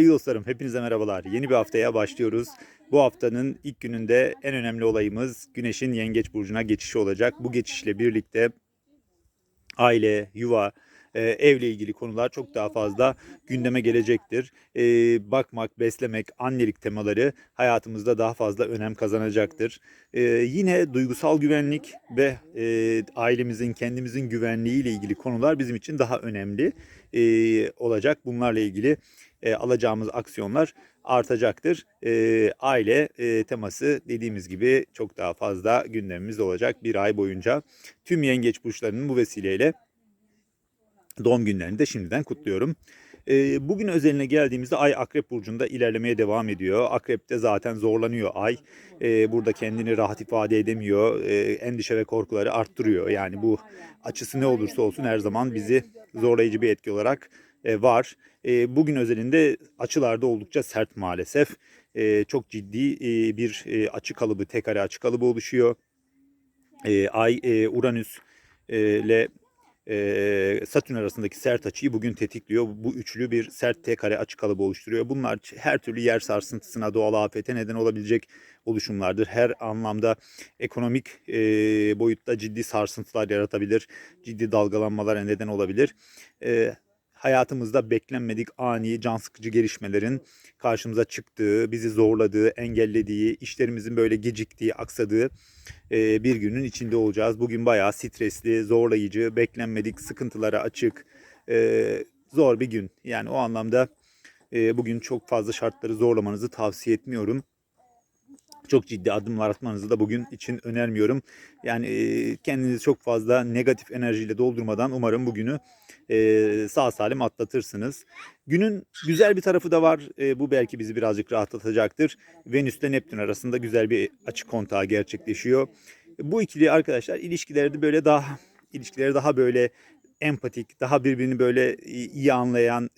Sevgili dostlarım hepinize merhabalar. Yeni bir haftaya başlıyoruz. Bu haftanın ilk gününde en önemli olayımız Güneş'in Yengeç Burcu'na geçişi olacak. Bu geçişle birlikte aile, yuva, e, evle ilgili konular çok daha fazla gündeme gelecektir. E, bakmak, beslemek, annelik temaları hayatımızda daha fazla önem kazanacaktır. E, yine duygusal güvenlik ve e, ailemizin, kendimizin güvenliği ile ilgili konular bizim için daha önemli e, olacak. Bunlarla ilgili e, alacağımız aksiyonlar artacaktır. E, aile e, teması dediğimiz gibi çok daha fazla gündemimizde olacak bir ay boyunca. Tüm yengeç burçlarının bu vesileyle doğum günlerini de şimdiden kutluyorum. Bugün özeline geldiğimizde Ay Akrep Burcu'nda ilerlemeye devam ediyor. Akrep'te zaten zorlanıyor Ay. Burada kendini rahat ifade edemiyor. Endişe ve korkuları arttırıyor. Yani bu açısı ne olursa olsun her zaman bizi zorlayıcı bir etki olarak var. Bugün özelinde açılarda oldukça sert maalesef. Çok ciddi bir açı kalıbı, tek kare açı kalıbı oluşuyor. Ay, Uranüs ile Satürn arasındaki sert açıyı bugün tetikliyor. Bu üçlü bir sert tek kare açı kalıbı oluşturuyor. Bunlar her türlü yer sarsıntısına, doğal afete neden olabilecek oluşumlardır. Her anlamda ekonomik e, boyutta ciddi sarsıntılar yaratabilir, ciddi dalgalanmalara neden olabilir. E, hayatımızda beklenmedik ani can sıkıcı gelişmelerin karşımıza çıktığı, bizi zorladığı, engellediği, işlerimizin böyle geciktiği, aksadığı bir günün içinde olacağız. Bugün bayağı stresli, zorlayıcı, beklenmedik sıkıntılara açık, zor bir gün. Yani o anlamda bugün çok fazla şartları zorlamanızı tavsiye etmiyorum çok ciddi adımlar atmanızı da bugün için önermiyorum. Yani kendinizi çok fazla negatif enerjiyle doldurmadan umarım bugünü sağ salim atlatırsınız. Günün güzel bir tarafı da var. Bu belki bizi birazcık rahatlatacaktır. Venüs ile Neptün arasında güzel bir açık kontağı gerçekleşiyor. Bu ikili arkadaşlar ilişkileri böyle daha ilişkileri daha böyle empatik, daha birbirini böyle iyi anlayan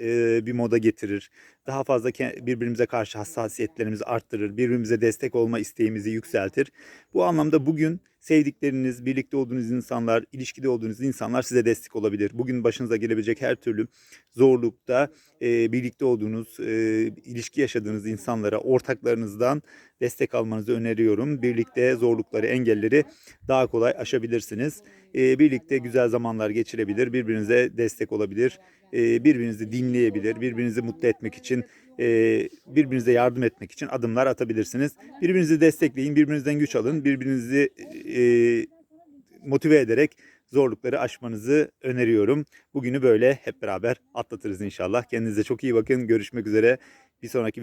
bir moda getirir. Daha fazla birbirimize karşı hassasiyetlerimizi arttırır. Birbirimize destek olma isteğimizi yükseltir. Bu anlamda bugün sevdikleriniz, birlikte olduğunuz insanlar, ilişkide olduğunuz insanlar size destek olabilir. Bugün başınıza gelebilecek her türlü zorlukta e, birlikte olduğunuz, e, ilişki yaşadığınız insanlara, ortaklarınızdan destek almanızı öneriyorum. Birlikte zorlukları, engelleri daha kolay aşabilirsiniz. E, birlikte güzel zamanlar geçirebilir, birbirinize destek olabilir, birbirinizi dinleyebilir, birbirinizi mutlu etmek için, birbirinize yardım etmek için adımlar atabilirsiniz. Birbirinizi destekleyin, birbirinizden güç alın, birbirinizi motive ederek zorlukları aşmanızı öneriyorum. Bugünü böyle hep beraber atlatırız inşallah. Kendinize çok iyi bakın. Görüşmek üzere. Bir sonraki